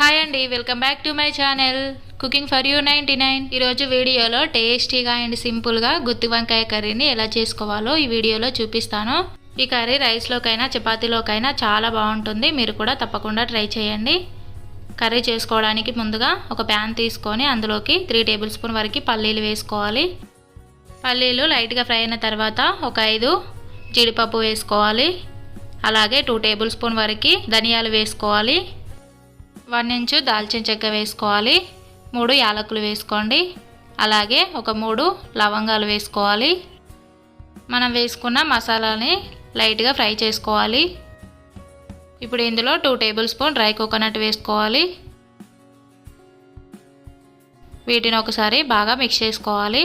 Hi అండి welcome back to my channel cooking for you ninety nine ఈరోజు వీడియోలో టేస్టీగా అండ్ సింపుల్గా గుత్తి వంకాయ కర్రీని ఎలా చేసుకోవాలో ఈ వీడియోలో చూపిస్తాను. ఈ కర్రీ రైస్లోకైనా చపాతీలోకైనా చాలా బాగుంటుంది. మీరు కూడా తప్పకుండా ట్రై చేయండి. కర్రీ చేసుకోవడానికి ముందుగా ఒక ప్యాన్ తీసుకొని అందులోకి త్రీ టేబుల్ స్పూన్ వరకు పల్లీలు వేసుకోవాలి. పల్లీలు లైట్గా ఫ్రై అయిన తర్వాత ఒక ఐదు జీడిపప్పు వేసుకోవాలి. అలాగే టూ టేబుల్ స్పూన్ వరకు ధనియాలు వేసుకోవాలి. వన్ ఇంచు దాల్చిన చెక్క వేసుకోవాలి. మూడు యాలకులు వేసుకోండి. అలాగే ఒక మూడు లవంగాలు వేసుకోవాలి. మనం వేసుకున్న మసాలాని లైట్గా ఫ్రై చేసుకోవాలి. ఇప్పుడు ఇందులో two tablespoon dry coconut వేసుకోవాలి. వీటిని ఒకసారి బాగా మిక్స్ చేసుకోవాలి.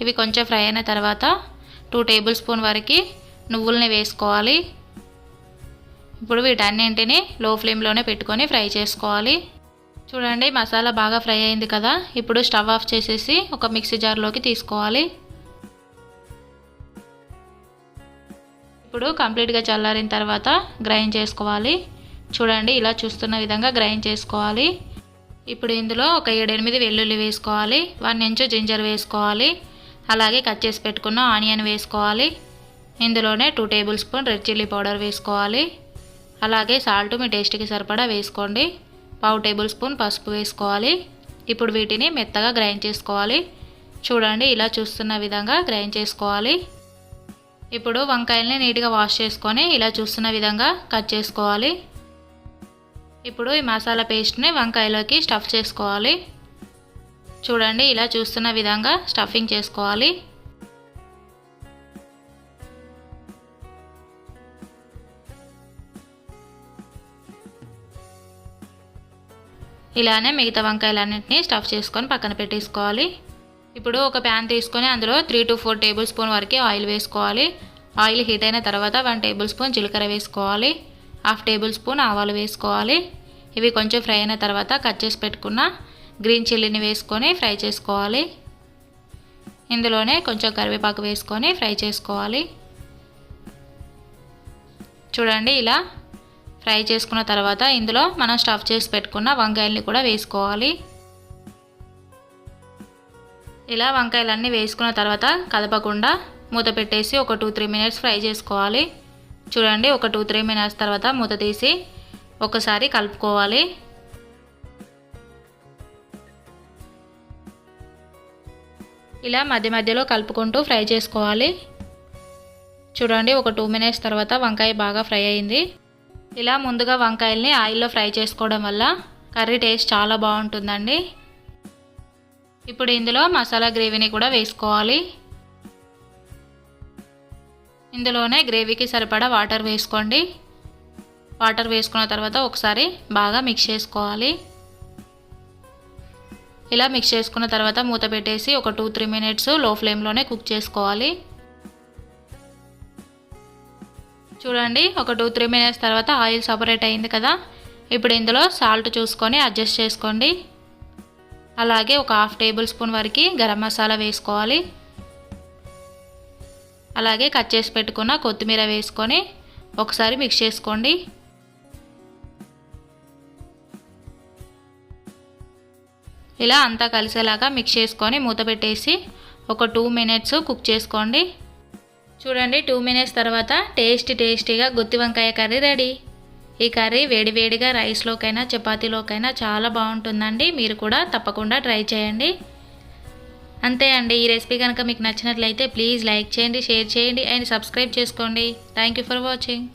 ఇవి కొంచెం ఫ్రై అయిన తర్వాత టూ టేబుల్ స్పూన్ వరకు నువ్వుల్ని వేసుకోవాలి. ఇప్పుడు వీటన్నింటిని లో ఫ్లేమ్లోనే పెట్టుకొని ఫ్రై చేసుకోవాలి. చూడండి మసాలా బాగా ఫ్రై అయింది కదా. ఇప్పుడు స్టవ్ ఆఫ్ చేసేసి ఒక మిక్సీ జార్లోకి తీసుకోవాలి. ఇప్పుడు కంప్లీట్గా చల్లారిన తర్వాత గ్రైండ్ చేసుకోవాలి. చూడండి ఇలా చూస్తున్న విధంగా గ్రైండ్ చేసుకోవాలి. ఇప్పుడు ఇందులో ఒక ఏడెనిమిది వెల్లుల్లి వేసుకోవాలి. వన్ ఇంచు జింజర్ వేసుకోవాలి. అలాగే కట్ చేసి పెట్టుకున్న ఆనియన్ వేసుకోవాలి. ఇందులోనే two tablespoon red chilli powder వేసుకోవాలి. అలాగే సాల్ట్ మీ టేస్ట్కి సరిపడా వేసుకోండి. పావు టేబుల్ స్పూన్ పసుపు వేసుకోవాలి. ఇప్పుడు వీటిని మెత్తగా గ్రైండ్ చేసుకోవాలి. చూడండి ఇలా చూస్తున్న విధంగా గ్రైండ్ చేసుకోవాలి. ఇప్పుడు వంకాయల్ని నీట్గా వాష్ చేసుకొని ఇలా చూస్తున్న విధంగా కట్ చేసుకోవాలి. ఇప్పుడు ఈ మసాలా పేస్ట్ని వంకాయలోకి స్టఫ్ చేసుకోవాలి. చూడండి ఇలా చూస్తున్న విధంగా స్టఫింగ్ చేసుకోవాలి. ఇలానే మిగతా వంకాయలన్నింటినీ స్టఫ్ చేసుకొని పక్కన పెట్టేసుకోవాలి. ఇప్పుడు ఒక ప్యాన్ తీసుకొని అందులో three to four tablespoon వరకు ఆయిల్ వేసుకోవాలి. ఆయిల్ హీట్ అయిన తర్వాత వన్ టేబుల్ స్పూన్ జీలకర్ర వేసుకోవాలి. హాఫ్ టేబుల్ స్పూన్ ఆవాలు వేసుకోవాలి. ఇవి కొంచెం ఫ్రై అయిన తర్వాత కట్ చేసి పెట్టుకున్న గ్రీన్ చిల్లీని వేసుకొని ఫ్రై చేసుకోవాలి. ఇందులోనే కొంచెం కరివేపాకు వేసుకొని ఫ్రై చేసుకోవాలి. చూడండి ఇలా ఫ్రై చేసుకున్న తర్వాత ఇందులో మనం స్టఫ్ చేసి పెట్టుకున్న వంకాయల్ని కూడా వేసుకోవాలి. ఇలా వంకాయలన్నీ వేసుకున్న తర్వాత కదపకుండా మూత పెట్టేసి ఒక టూ త్రీ మినిట్స్ ఫ్రై చేసుకోవాలి. చూడండి ఒక టూ త్రీ మినిట్స్ తర్వాత మూత తీసి ఒకసారి కలుపుకోవాలి. ఇలా మధ్య మధ్యలో కలుపుకుంటూ ఫ్రై చేసుకోవాలి. చూడండి ఒక టూ మినిట్స్ తర్వాత వంకాయ బాగా ఫ్రై అయింది. ఇలా ముందుగా వంకాయల్ని ఆయిల్లో ఫ్రై చేసుకోవడం వల్ల కర్రీ టేస్ట్ చాలా బాగుంటుందండి. ఇప్పుడు ఇందులో మసాలా గ్రేవీని కూడా వేసుకోవాలి. ఇందులోనే గ్రేవీకి సరిపడా వాటర్ వేసుకోండి. వాటర్ వేసుకున్న తర్వాత ఒకసారి బాగా మిక్స్ చేసుకోవాలి. ఇలా మిక్స్ చేసుకున్న తర్వాత మూత పెట్టేసి ఒక టూ త్రీ మినిట్స్లో ఫ్లేమ్లోనే కుక్ చేసుకోవాలి. చూడండి ఒక టూ త్రీ మినిట్స్ తర్వాత ఆయిల్ సపరేట్ అయింది కదా. ఇప్పుడు ఇందులో సాల్ట్ చూసుకొని అడ్జస్ట్ చేసుకోండి. అలాగే ఒక హాఫ్ టేబుల్ స్పూన్ వరకు గరం మసాలా వేసుకోవాలి. అలాగే కట్ చేసి పెట్టుకున్న కొత్తిమీర వేసుకొని ఒకసారి మిక్స్ చేసుకోండి. ఇలా అంతా కలిసేలాగా మిక్స్ చేసుకొని మూత పెట్టేసి ఒక టూ మినిట్స్ కుక్ చేసుకోండి. చూడండి టూ మినిట్స్ తర్వాత టేస్టీ టేస్టీగా గుత్తి వంకాయ కర్రీ రెడీ. ఈ కర్రీ వేడివేడిగా రైస్లోకైనా చపాతీలోకైనా చాలా బాగుంటుందండి. మీరు కూడా తప్పకుండా ట్రై చేయండి. అంతే అండి ఈ రెసిపీ కనుక మీకు నచ్చినట్లయితే ప్లీజ్ లైక్ చేయండి షేర్ చేయండి అండ్ సబ్స్క్రైబ్ చేసుకోండి. Thank you for watching